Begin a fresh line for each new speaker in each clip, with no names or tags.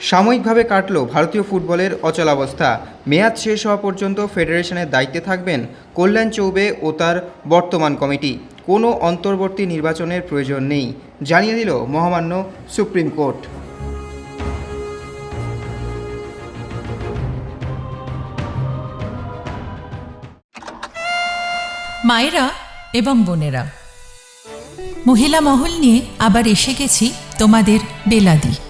সাময়িকভাবে কাটল ভারতীয় ফুটবলের অচলাবস্থা মেয়াদ শেষ হওয়া পর্যন্ত ফেডারেশনের দায়িত্বে থাকবেন কল্যাণ চৌবে ও তার বর্তমান কমিটি। কোনো অন্তর্বর্তী নির্বাচনের প্রয়োজন নেই, জানিয়ে দিল মহামান্য সুপ্রিম কোর্ট।
মায়েরা এবং বোনেরা, মহিলা মহল নিয়ে আবার এসে গেছি তোমাদের বেলাদি।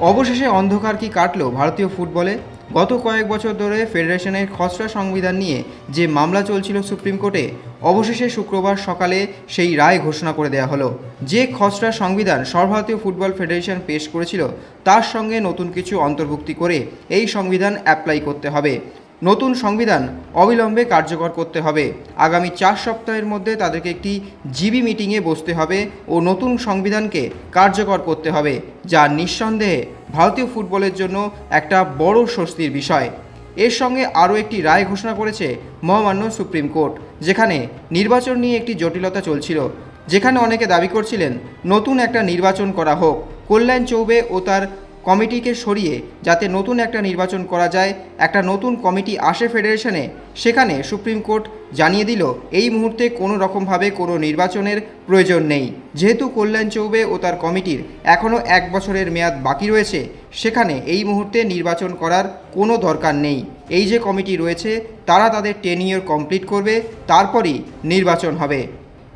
অবশেষে অন্ধকার কি কাটল ভারতীয় ফুটবলে? গত কয়েক বছর ধরে ফেডারেশনের খসড়া সংবিধান নিয়ে যে মামলা চলছিল সুপ্রিম কোর্টে, অবশেষে শুক্রবার সকালে সেই রায় ঘোষণা করে দেওয়া হলো। যে খসড়া সংবিধান সর্বভারতীয় ফুটবল ফেডারেশন পেশ করেছিল, তার সঙ্গে নতুন কিছু অন্তর্ভুক্তি করে এই সংবিধান অ্যাপ্লাই করতে হবে। নতুন সংবিধান অবিলম্বে কার্যকর করতে হবে। আগামী চার সপ্তাহের মধ্যে তাদেরকে একটি জিবি মিটিংয়ে বসতে হবে ও নতুন সংবিধানকে কার্যকর করতে হবে, যা নিঃসন্দেহে ভারতীয় ফুটবলের জন্য একটা বড় স্বস্তির বিষয়। এর সঙ্গে আরও একটি রায় ঘোষণা করেছে মহামান্য সুপ্রিম কোর্ট, যেখানে নির্বাচন নিয়ে একটি জটিলতা চলছিল, যেখানে অনেকে দাবি করছিলেন, নতুন একটা নির্বাচন করা হোক। কল্যাণ চৌবে ও তার কমিটিকে সরিয়ে যাতে নতুন একটা নির্বাচন করা যায়, একটা নতুন কমিটি আসে ফেডারেশনে, সেখানে সুপ্রিম কোর্ট জানিয়ে দিল, এই মুহূর্তে কোনো রকমভাবে কোনো নির্বাচনের প্রয়োজন নেই। যেহেতু কল্যাণ চৌবে ও তার কমিটির এখনও এক বছরের মেয়াদ বাকি রয়েছে, সেখানে এই মুহূর্তে নির্বাচন করার কোনো দরকার নেই। এই যে কমিটি রয়েছে, তারা তাদের টেন ইয়ার কমপ্লিট করবে, তারপরই নির্বাচন হবে।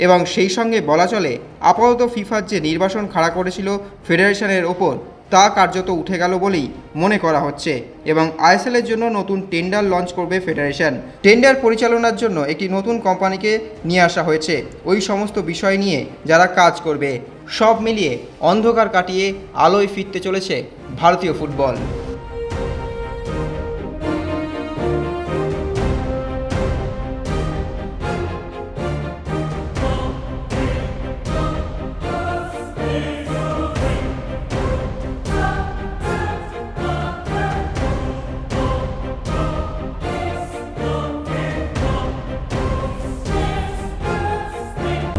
এবং সেই সঙ্গে বলা চলে, আপাতত ফিফার যে নির্বাচন খাড়া করেছিল ফেডারেশনের ওপর তা কার্যত উঠে গেল বলেই মনে করা হচ্ছে এবং আইএসএলের জন্য নতুন টেন্ডার লঞ্চ করবে ফেডারেশন। টেন্ডার পরিচালনার জন্য একটি নতুন কোম্পানিকে নিয়ে আসা হয়েছে। ওই সমস্ত বিষয় নিয়ে যারা কাজ করবে, সব মিলিয়ে অন্ধকার কাটিয়ে আলোয় ফিরতে চলেছে ভারতীয় ফুটবল।